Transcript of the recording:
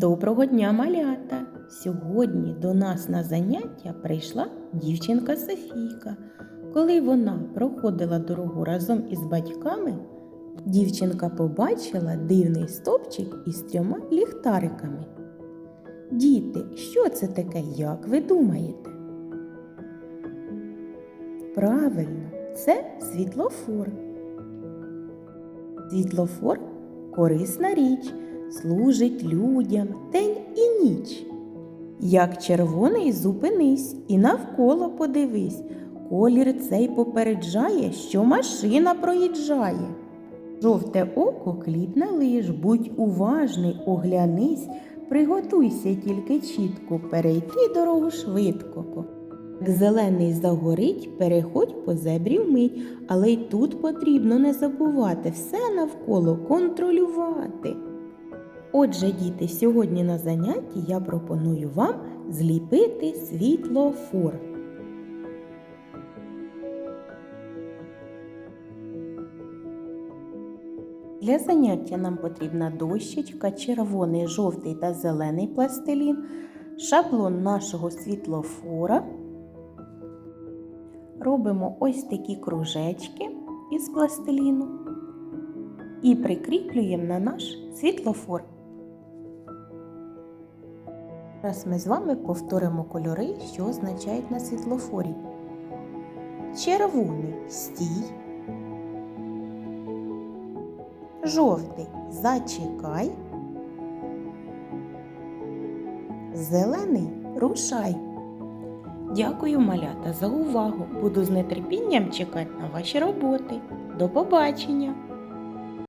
Доброго дня, малята! Сьогодні до нас на заняття прийшла дівчинка Софійка. Коли вона проходила дорогу разом із батьками, дівчинка побачила дивний стовпчик із трьома ліхтариками. Діти, що це таке, як ви думаєте? Правильно, це світлофор. Світлофор корисна річ, служить людям день і ніч. Як червоний зупинись і навколо подивись, колір цей попереджає, що машина проїжджає. Жовте око клітне лиш, будь уважний, оглянись, приготуйся тільки чітко, перейти дорогу швидко. Як зелений загорить, переходь по зебрі вмить, але й тут потрібно не забувати все навколо контролювати. Отже, діти, сьогодні на занятті я пропоную вам зліпити світлофор. Для заняття нам потрібна дощечка, червоний, жовтий та зелений пластилін, шаблон нашого світлофора. Робимо ось такі кружечки із пластиліну і прикріплюємо на наш світлофор. Зараз ми з вами повторимо кольори, що означають на світлофорі. Червоний стій. Жовтий зачекай. Зелений рушай. Дякую, малята, за увагу. Буду з нетерпінням чекати на ваші роботи. До побачення!